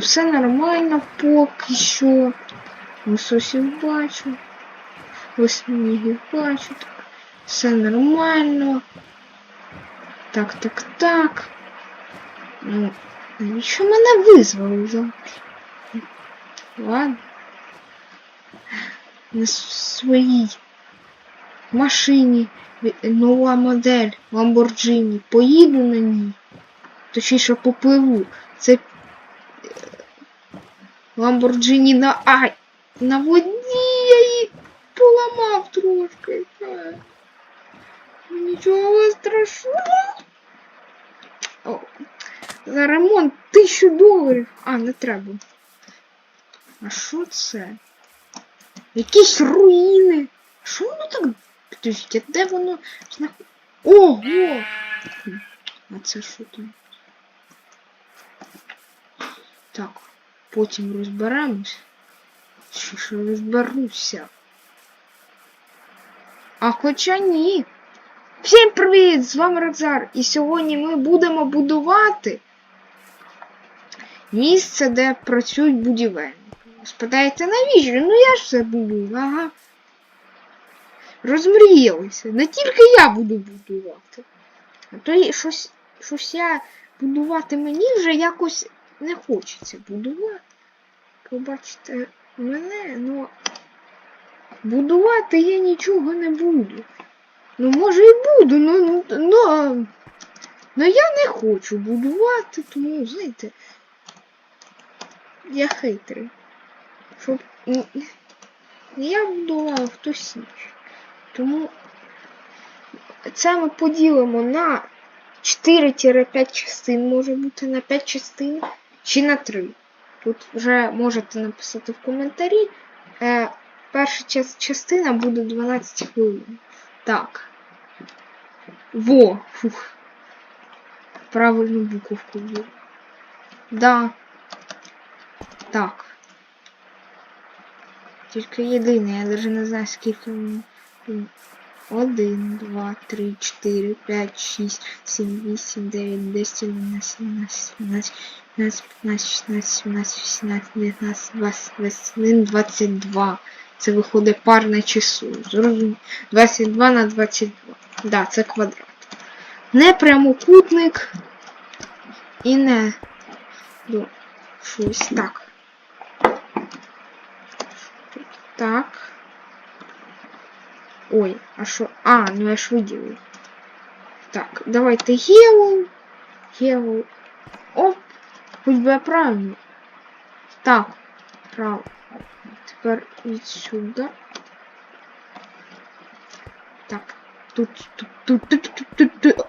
все нормально поки що. Лососів бачу. Восьмігів бачу. Так. Все нормально. Так, так, так. Ну, навіщо мене визвали за? Ладно. На своїй машині нова модель Lamborghini. Поїду на ній. Точніше попливу. Це Lamborghini на ай. На воді я її поламав трошки. Нічого страшного. О, за ремонт тисячу доларів. А, не треба. А що це? Якісь руїни. Що воно так? Подождіть, а де воно знаход... Ого! А це що там? Так, потім розберемось. Чи ж розберуся? А хоча ні. Всім привіт! З вами Рокзар. І сьогодні ми будемо будувати місце, де працюють будівельники. Спитаєте, навіщо? Ну я ж це буду, ага. Розмріялися. Не тільки я буду будувати. А то щось, щось я будувати мені вже якось не хочеться будувати. Побачите мене, ну будувати я нічого не буду. Ну, може і буду, ну, ну, ну, я не хочу будувати, тому, знаєте, я хитрий. Щоб я будував, хтось інший. Тому це ми поділимо на 4-5 частин, може бути на 5 частин чи на 3. Тут вже можете написати в коментарі. Е, Перша частина буде 12 хвилин. Так. Во! Фух. Правильну буковку. Да. Так. Тільки єдине, я навіть не знаю, скільки він. 1, 2, 3, 4, 5, 6, 7, 8, 9, 10, 11, сімнадцять. 13, сімнадцять, вісімнадцять, дев'ятнадцять, двадцять, двадцять один, двадцять два. Це виходить парне число. Зрозуміло. 22 на 22. Да, це квадрат. Не прямокутник і не ну, щось так. Так. Ой, а що? А, ну я ж виділив. Так, давайте Гео. Гео. Оп! Хоч би я правильно. Так, право. Тепер відсюди. Так. Тут, тут, тут, тут, тут, тут, тут,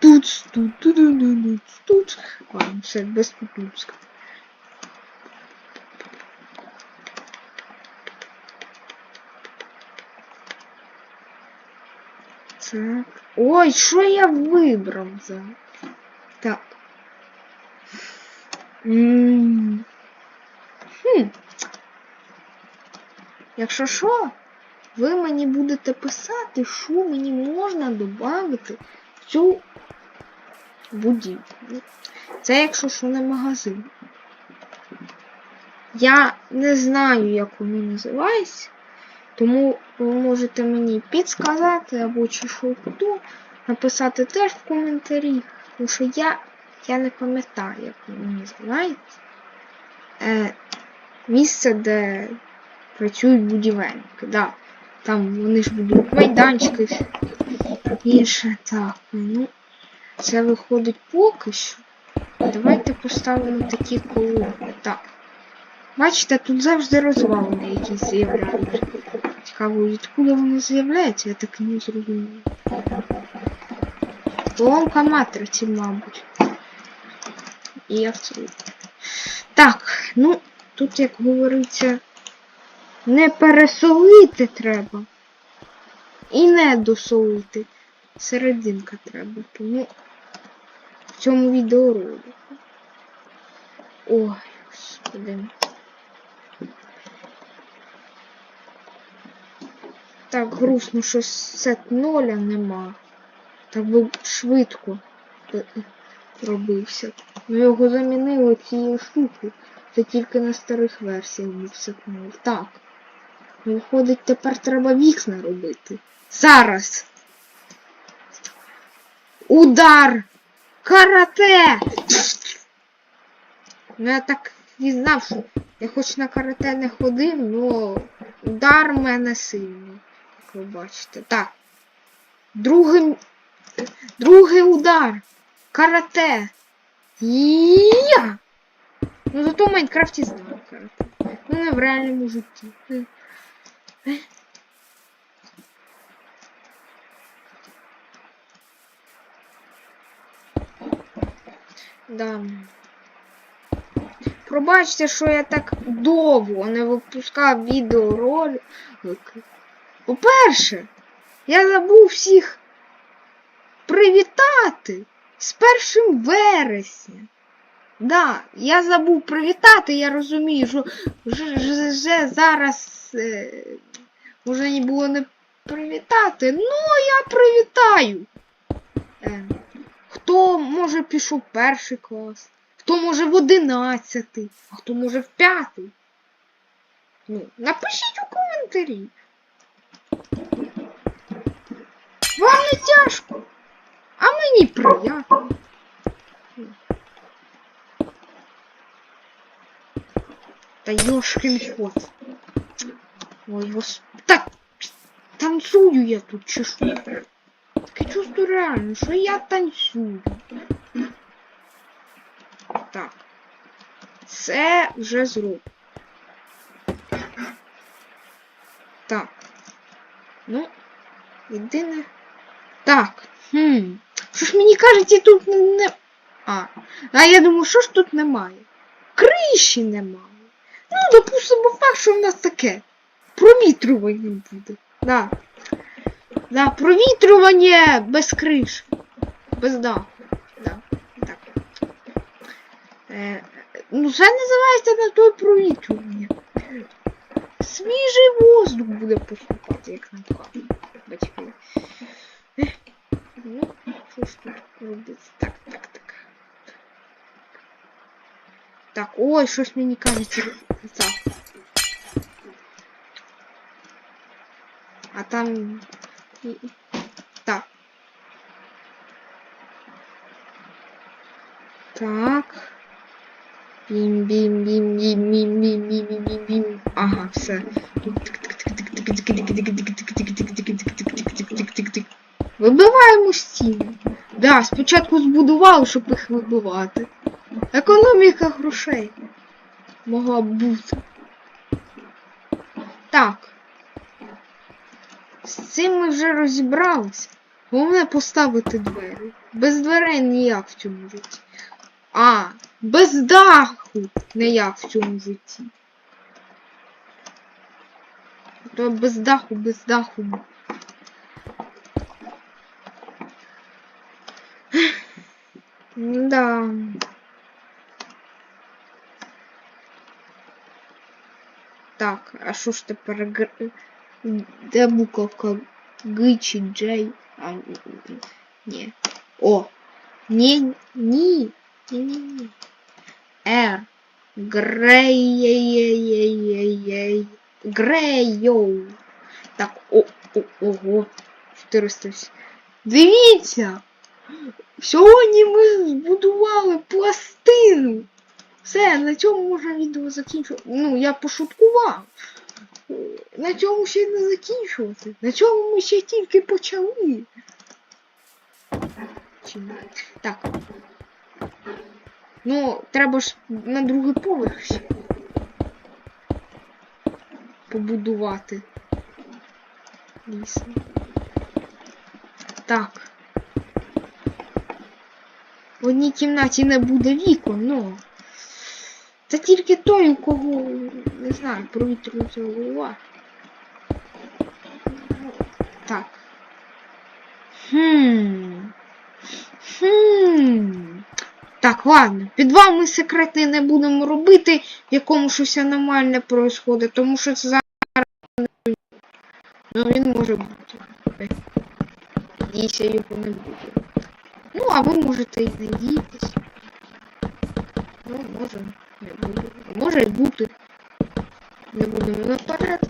тут, тут, тут, тут. Ладно, все, без тут. Так. Ой, що я вибрав за? Так. М. Хм. Якщо що, ви мені будете писати, що мені можна додати в цю будівлю. Це якщо що не магазин. Я не знаю, як воно називається. Тому ви можете мені підсказати або чи що написати теж в коментарі, тому що я, я не пам'ятаю, як воно називається. Е, місце, де працюють будівельники. Да. Там вони ж будуть майданчики інше. Так, ну це виходить поки що. Давайте поставимо такі колони. Так. Бачите, тут завжди розвалини якісь з'являються. Цікаво, відкуди вони з'являються, я так і не зрозумів. Ломка матриці, мабуть. І цілу. Так, ну, тут, як говориться, не пересолити треба. І не досолити. Серединка треба. Тому в цьому відеоролику. Ой, господи. Так, грустно, що сет ноля нема. Так би швидко робився. Ну його замінили цією штукою. Це тільки на старих версіях був ноль. Так. Виходить, тепер треба вікна робити. Зараз. Удар! Карате! Ну я так і знав, що я хоч на карате не ходив, но удар в мене сильний, як ви бачите. Так. Другий, другий удар. Карате. Я! Ну зато в Майнкрафті знаю карате. Ну в реальному житті. Да. Пробачте, що я так довго не випускав відеоролики. По-перше, я забув всіх привітати з першим вересня. Да, я забув привітати, я розумію, що вже, зараз е, може не було не привітати. Ну, я привітаю. Е, хто може пішов перший клас, хто може в одинадцятий, а хто може в п'ятий. Ну, напишіть у коментарі. Вам не тяжко, а мені приємно. Та ёшкин кот. Ой, гос... Так, танцую я тут, чи що? Таке чувство реально, що я танцюю. Так. Це вже зроб. Так. Ну, єдине. Так. Хм. Що ж мені кажеться, тут не. А. А я думаю, що ж тут немає? Криші немає. Ну, допустимо, факт, що в нас таке. Провітрювання буде. Да. Да, провітрювання без криш. Без даху. Да. Так. Е, ну, це називається на той провітрювання. Свіжий воздух буде поступати, як нам кажуть робиться. Так, так, так. Так, ой, щось не кажеться. А там... Так. Так. бим, бим, бим, бим, бим, бим, бим, бим, Ага, все. Вибиваємо стіну. Да, спочатку збудували, щоб їх вибивати. Економіка грошей могла б бути. Так. З цим ми вже розібралися. Головне поставити двері. Без дверей ніяк в цьому житті. А, без даху ніяк в цьому житті. То без даху, без даху. Да. Так, а що ж тепер гр... Де буковка Г чи Джей? А, ні. О. Ні, ні. Ні, ні, ні. Р. Грей. Грейоу. Так, о, о, ого. 400. Дивіться! Сьогодні ми збудували пластину. Все, на цьому можна відео закінчувати. Ну, я пошуткував. На цьому ще не закінчувати. На цьому ми ще тільки почали. Так. Ну, треба ж на другий поверх ще побудувати. Дійсно. Так. В одній кімнаті не буде вікон, ну. Це тільки той, у кого, не знаю, провітрюється голова. Так. Хм. Хм. Так, ладно. Підвал ми секретний не будемо робити, в якому щось аномальне происходить, тому що це зараз. Ну він може бути. Надіюся, його не буде. Ну, а ви можете і надіятись. Ну, може, не буде. А може і бути. Не будемо наперед.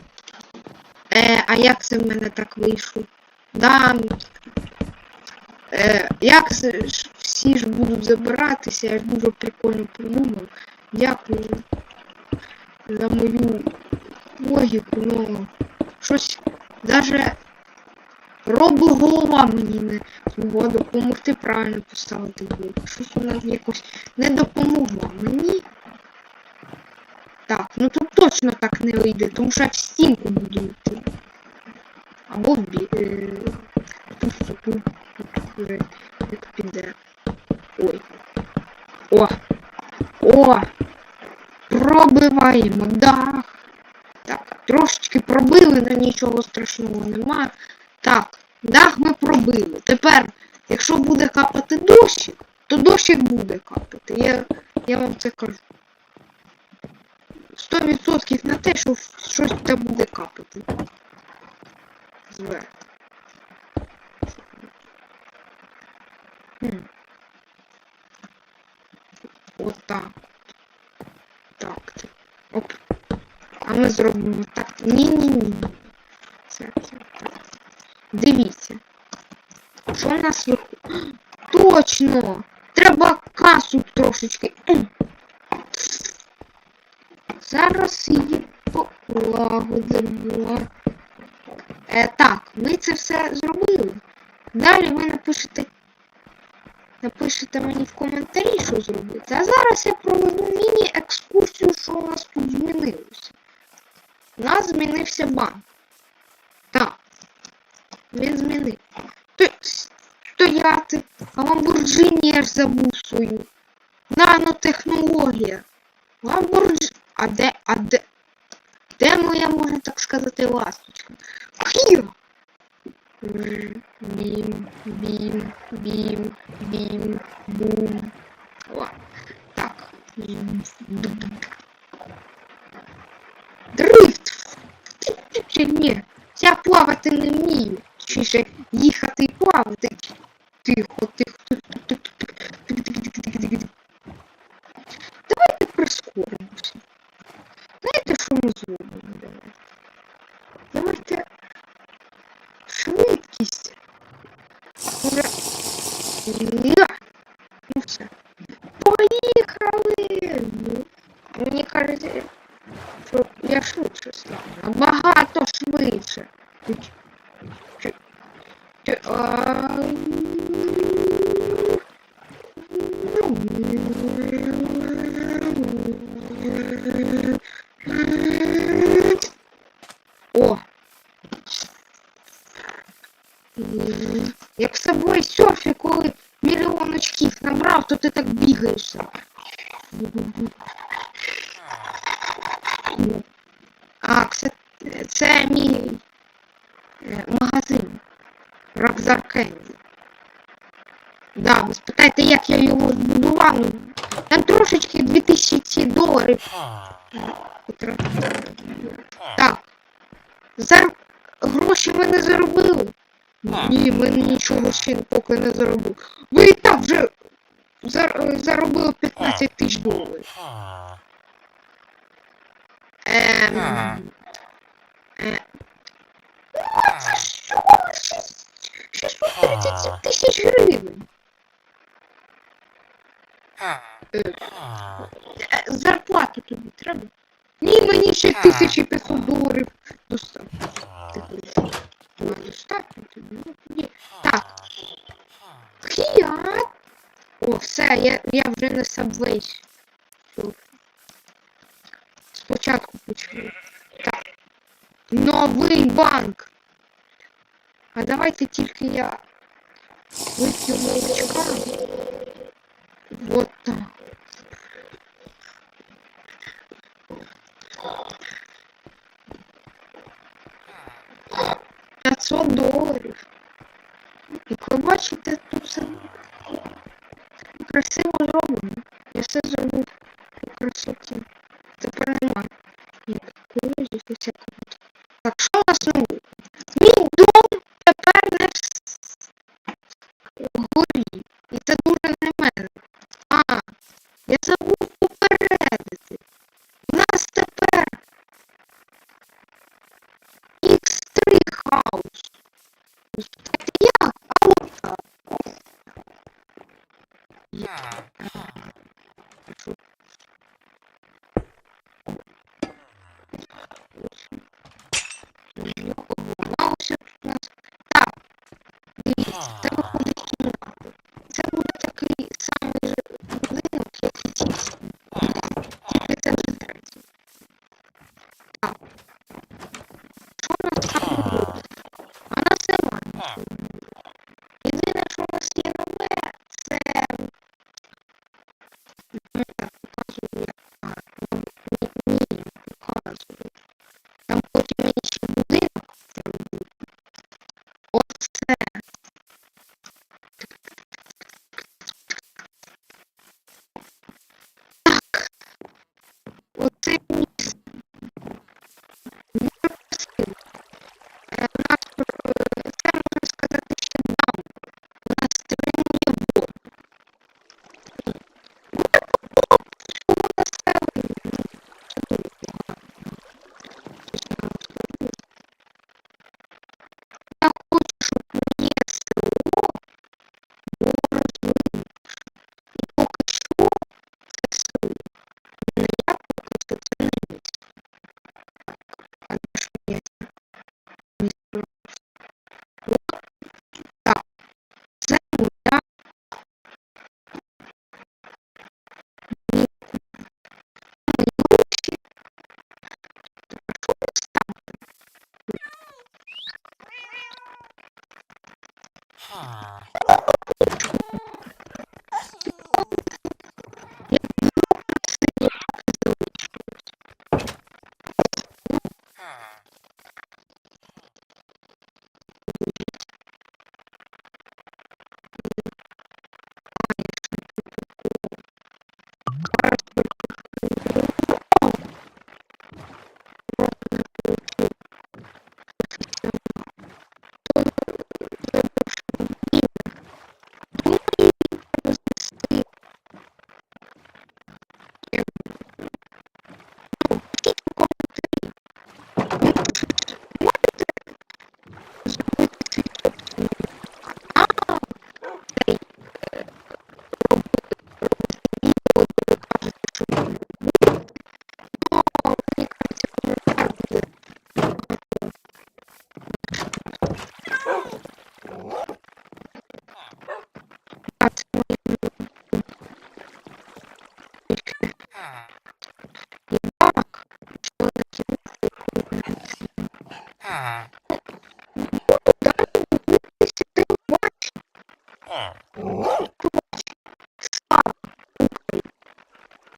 Е, а як це в мене так вийшло? Да. Е, як це ж всі ж будуть забиратися, я ж дуже прикольно придумав. Дякую за мою логіку, ну щось даже робоголова мені не змогла допомогти правильно поставити блок. Щось вона якось не допомогла мені. Так, ну тут точно так не вийде, тому що я в стінку буду йти. Або в бі... Е... Тут, тут, тут, як піде. Ой. О! О! Пробиваємо дах. Так, трошечки пробили, але нічого страшного нема. Дах ми пробили. Тепер, якщо буде капати дощик, то дощик буде капати. Я, я вам це кажу. 100% на те, що щось те буде капати. Зверху. Отак. Так. Оп. А ми зробимо так. Ні-ні-ні. Дивіться. Що в нас виходить? Точно! Треба касу трошечки. Зараз її полагодимо. Е, так, ми це все зробили. Далі ви напишете. Напишете мені в коментарі, що зробити. А зараз я проведу міні-екскурсію, що у нас тут змінилося. У нас змінився банк. Він змінив. То, стояти. А Ламборджині я ж забув свою. Нанотехнологія. Ламборджині. А де, а де? Де моя, можна так сказати, ласточка? Бім, бім, бім, бім, бім, бум. О, так. Дрифт! Ні? Я плавати не вмію. Ще їхати і плавати. Тихо, тихо, тихо, тихо, тихо, тихо, тихо, тихо, тихо, тихо. Давайте прискоримося. Знаєте, що ми зробимо? Давайте. Давайте швидкість. Уже. Я. Ну все. Поїхали! Ну, Мені кажеться, що я швидше стану. Набагато швидше. Чуть- чуть- чуть- а, О! Як з собою серфі, коли мільйон очків набрав, то ти так бігаєш. А, це, це мій е, магазин. Рокзар Кенді. Да, ви спитаєте, як я його Ну, Там трошечки 2000 доларів. Так. Зар... Гроші ми не заробили. Ні, ми нічого ще поки не заробили. Ви і так вже зар... заробили 15 тисяч доларів. Ем... Е... Ну, це що? 630 тисяч гривень. Е, зарплату тобі треба? Ні, мені ще 1500 доларів достатньо. Достатньо тобі, ну тоді. Так, Фіат. О, все, я, я вже на. Все. Спочатку почну. Так. Новий банк. А давайте тільки я вип'ю молочка. Вот так. П'ятсот доларів. Як ви бачите, тут все красиво зроблено. Я все зробив по красоті.